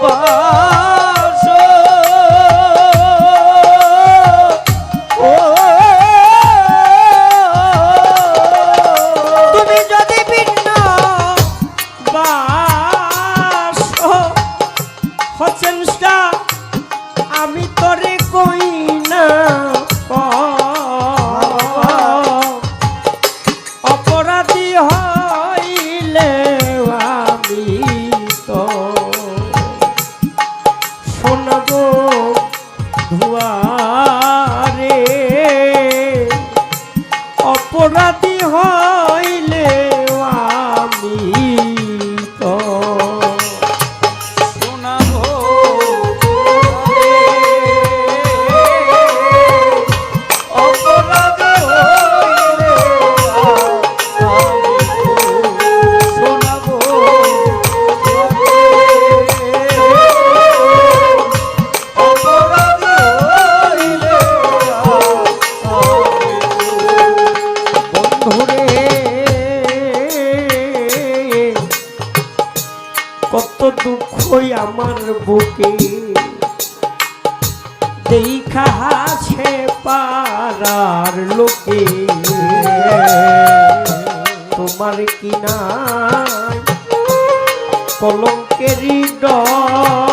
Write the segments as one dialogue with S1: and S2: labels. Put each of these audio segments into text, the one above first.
S1: 吧。
S2: কত দুঃখ আমার বুকে। দেখা আছে লোকে। তোমার কিনা কলঙ্কের ডর।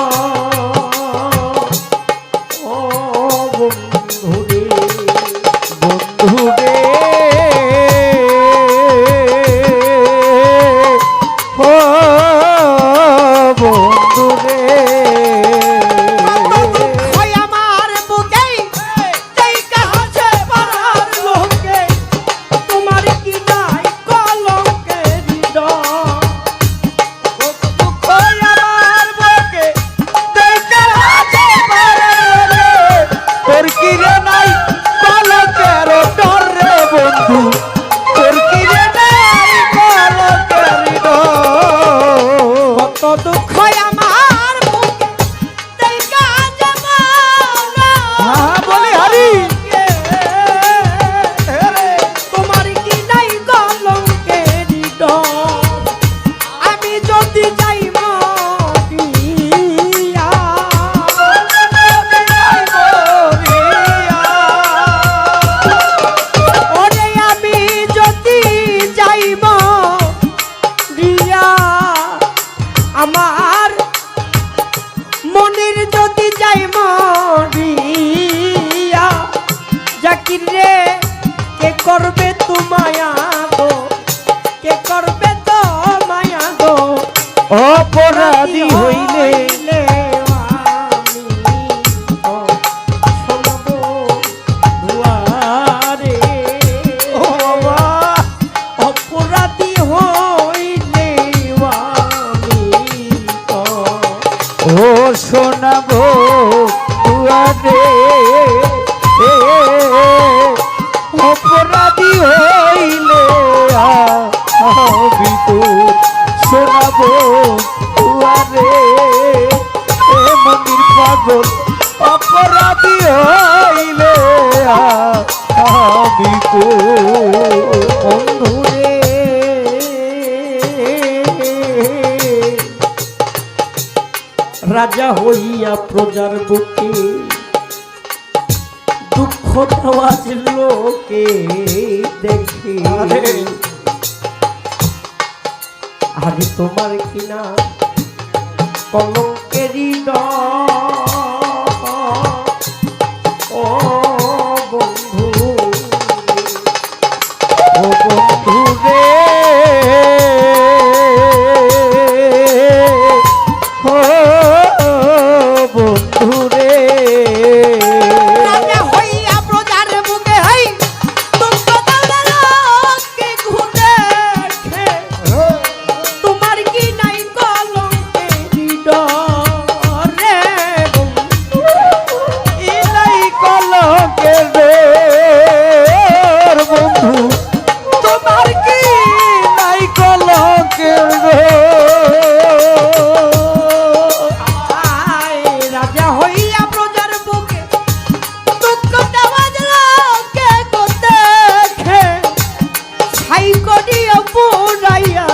S2: করবে তোমায়া গো? কে করবে তো মায়া গো?
S1: অপরাধী হইলে ও শোনাবো তুয়ারে পাগল অপরাধী হইলে আমি
S2: বন্ধু রে। রাজা হইয়া প্রজার বুকে দুঃখ দেওয়াজ লোকে দেখি। আরে। তোমার কিনা কলঙ্কেরি দল
S1: আমাকে বন্ধু।
S2: তোমার কি
S1: নাই কলকের
S2: রাজা হইয়া প্রজার বুকে, দুঃখ দেওয়া কে কোথায় সাই করিয়া পুরাইয়া